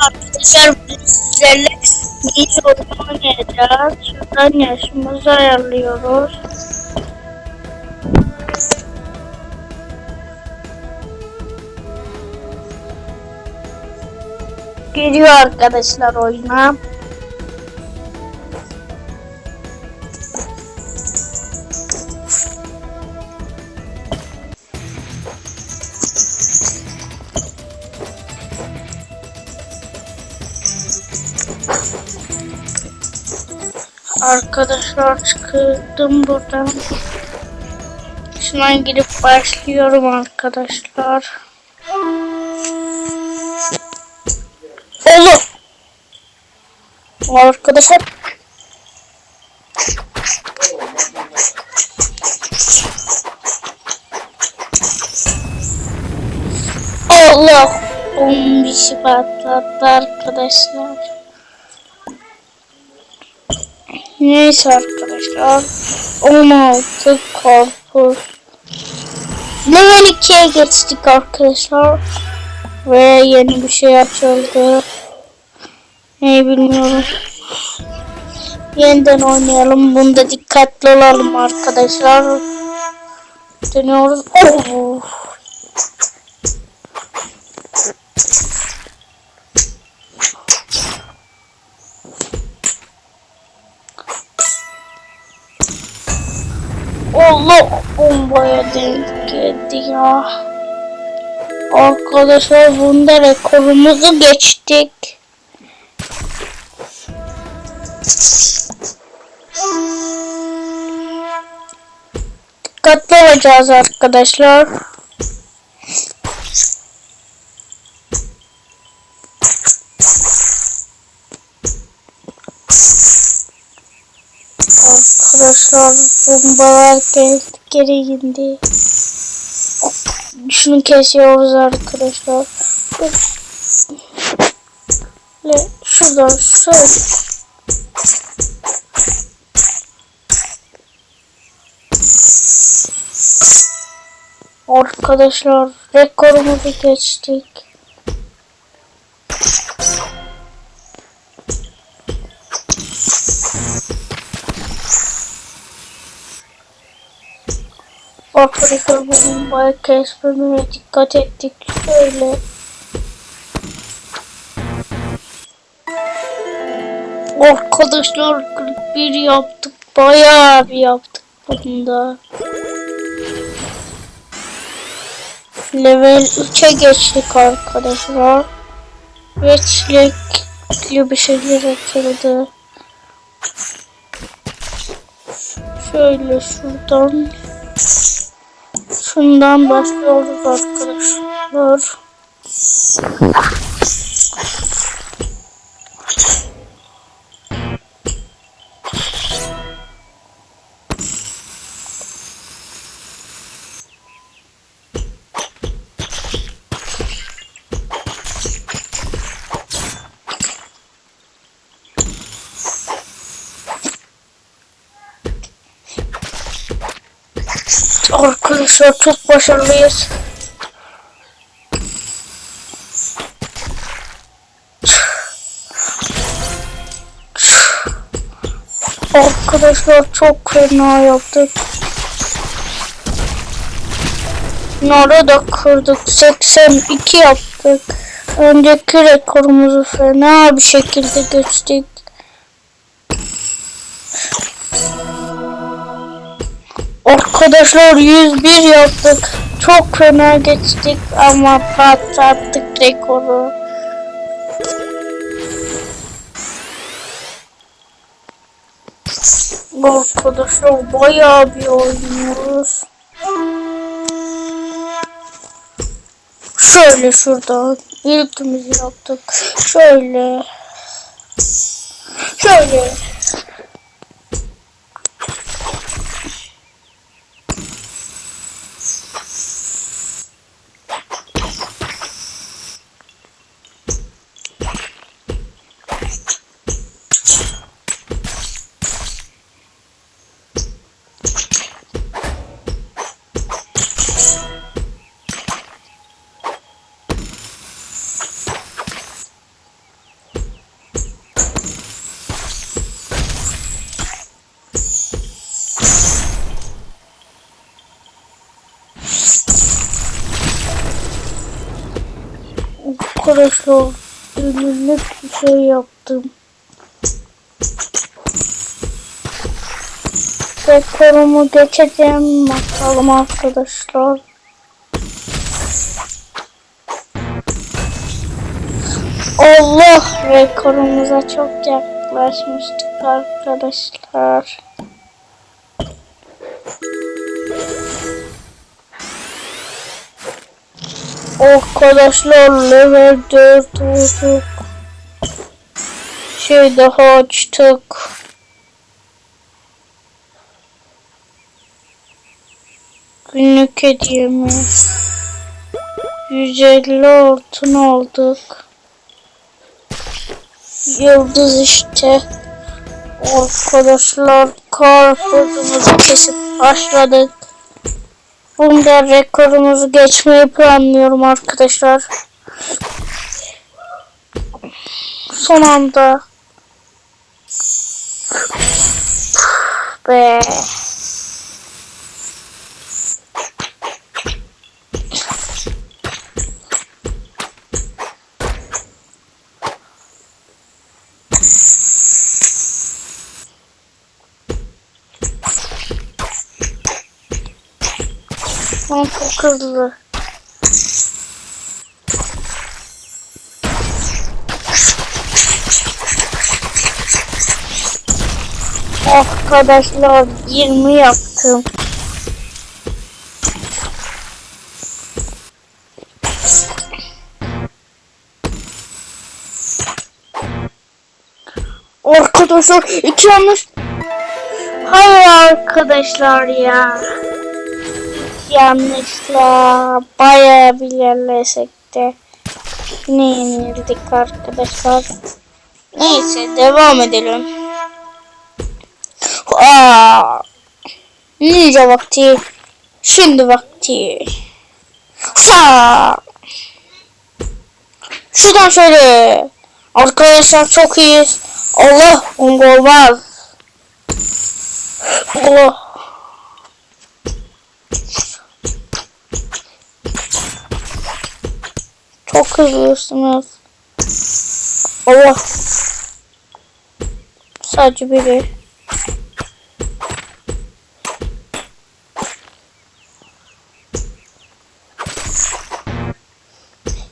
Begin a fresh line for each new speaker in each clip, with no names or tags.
Arkadaşlar sizlerle oyun oynayacağız. Şuradan yaşımızı ayarlıyoruz. Geliyor arkadaşlar oyuna. Arkadaşlar çıktım buradan. Şuna girip başlıyorum arkadaşlar. Oğlum. Arkadaşlar. Allah. Bombi patlattı arkadaşlar. Neyse arkadaşlar. 16 korpus. Level 2'ye geçtik arkadaşlar. Ve yeni bir şey açıldı. Ne bilmiyorum. Yeniden oynayalım. Bunda dikkatli olalım arkadaşlar. Dönüyoruz. Oh. Allah bombaya denk geldi ya. Arkadaşlar bunda rekorumuzu geçtik. Dikkatli olacağız arkadaşlar. Arkadaşlar bombalar geri indi. Şunu kesiyoruz arkadaşlar. Ve şuradan şöyle. Arkadaşlar rekorumuzu geçtik. Arkadaşlar bu bombayı kesmemeye dikkat ettik. Şöyle. Arkadaşlar 41 yaptık. Bayağı bir yaptık bunda. Level 3'e geçtik arkadaşlar. Ve çilekli bir şeyler açıldı. Şöyle şuradan Şundan başlıyoruz arkadaşlar. Arkadaşlar çok başarılıyız. Arkadaşlar çok fena yaptık. Nara da kırdık. 82 yaptık. Önceki rekorumuzu fena bir şekilde geçtik. Arkadaşlar 101 yaptık. Çok fena geçtik ama patlattık rekoru. Arkadaşlar bayağı bir oynuyoruz. Şöyle şuradan ilkimizi yaptık. Şöyle. Şöyle. Arkadaşlar ünlük bir şey yaptım. Rekorumu geçeceğim bakalım arkadaşlar. Allah rekorumuza çok yaklaşmıştık arkadaşlar. Arkadaşlar level 4 olduk. Şey daha açtık. Günlük hediyemi. 150 altın aldık. Yıldız işte. Arkadaşlar karpuzumuzu kesip başladık. Bunda rekorumuzu geçmeyi planlıyorum arkadaşlar. Son anda. Be. Ama çok. Arkadaşlar 20 yaptım. Arkadaşlar iki yanlış. Hayır arkadaşlar ya. Yanlışla bayağı bir yerleşek de ne yenildik arkadaşlar. Neyse devam edelim. Aa, ninja vakti. Şimdi vakti. Sa. Şuradan şöyle. Arkadaşlar çok iyiyiz. Allah on olmaz. Allah. Çok hızlısınız. Allah. Sadece biri.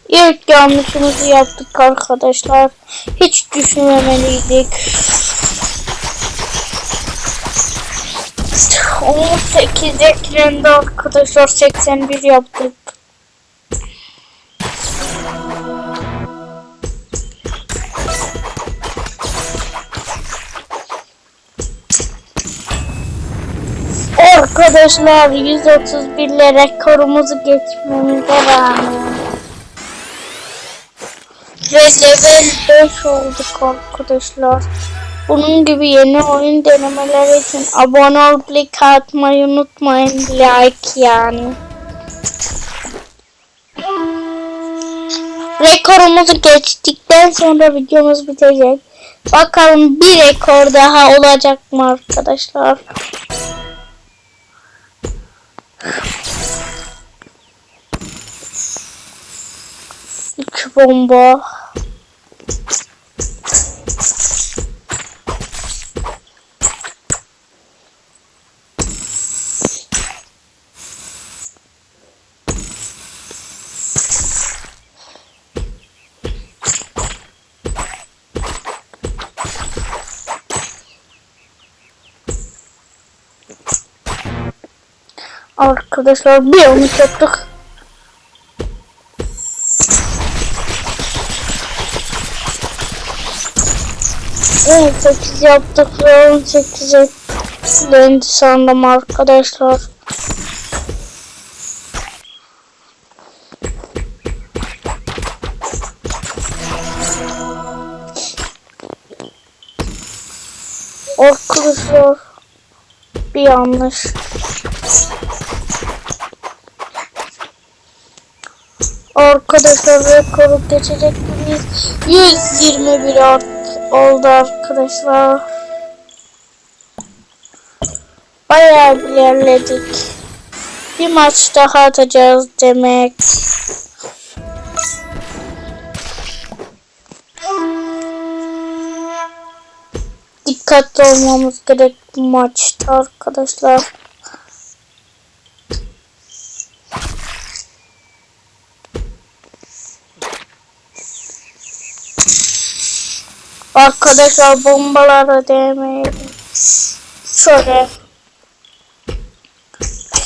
İlk yanlışımızı yaptık arkadaşlar. Hiç düşünmemeliydik. 18 eklendi arkadaşlar 81 yaptık. Arkadaşlar 131 ile rekorumuzu geçmemize rağmen ve level 5 olduk arkadaşlar. Bunun gibi yeni oyun denemeleri için abone olup like atmayı unutmayın. Like yani. Rekorumuzu geçtikten sonra videomuz bitecek. Bakalım bir rekor daha olacak mı arkadaşlar? İki bomba. Arkadaşlar bir yanlış yaptık. On sekiz yaptık ve on sekize döndü sandım arkadaşlar. Arkadaşlar bir yanlış. Arkadaşlar rekoru geçecek miyiz? 121 art oldu arkadaşlar. Bayağı ilerledik. Bir maç daha atacağız demek. Dikkatli olmamız gerek bu maçta arkadaşlar. Arkadaşlar bombalara değmeyelim. Şöyle.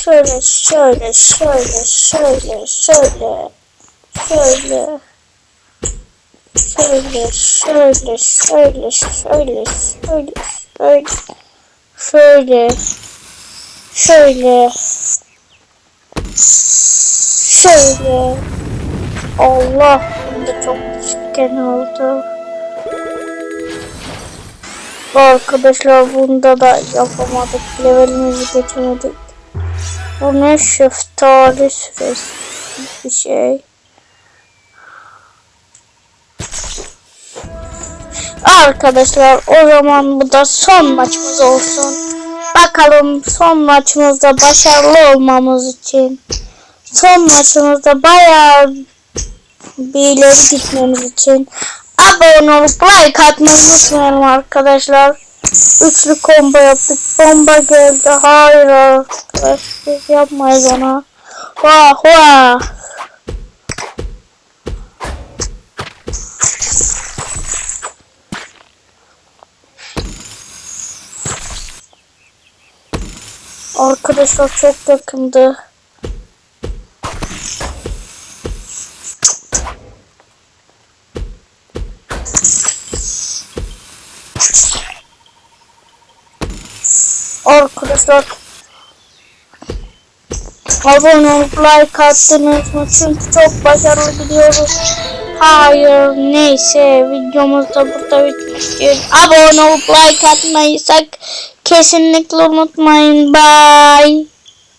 Şöyle, şöyle, şöyle, şöyle, şöyle. Şöyle. Şöyle, şöyle, şöyle, şöyle, şöyle, şöyle. Şöyle. Şöyle. Şöyle. Allah. Bu da çok çirkin oldu. Arkadaşlar bunda da yapamadık. Levelimizi geçemedik. Bu ne şeftali süresi bir şey. Arkadaşlar o zaman bu da son maçımız olsun. Bakalım son maçımızda başarılı olmamız için. Son maçımızda bayağı bir ileri gitmemiz için abone olup like atmayı unutmayalım arkadaşlar. Üçlü combo yaptık. Bomba geldi. Hayır arkadaşlar yapmayız ona. Vah vah. Arkadaşlar çok yakındı. Arkadaşlar abone olup like attınız mı? Çünkü çok başarılı gidiyoruz. Hayır neyse videomuz da burada bitmiştir. Abone olup like atmayı kesinlikle unutmayın. Bye.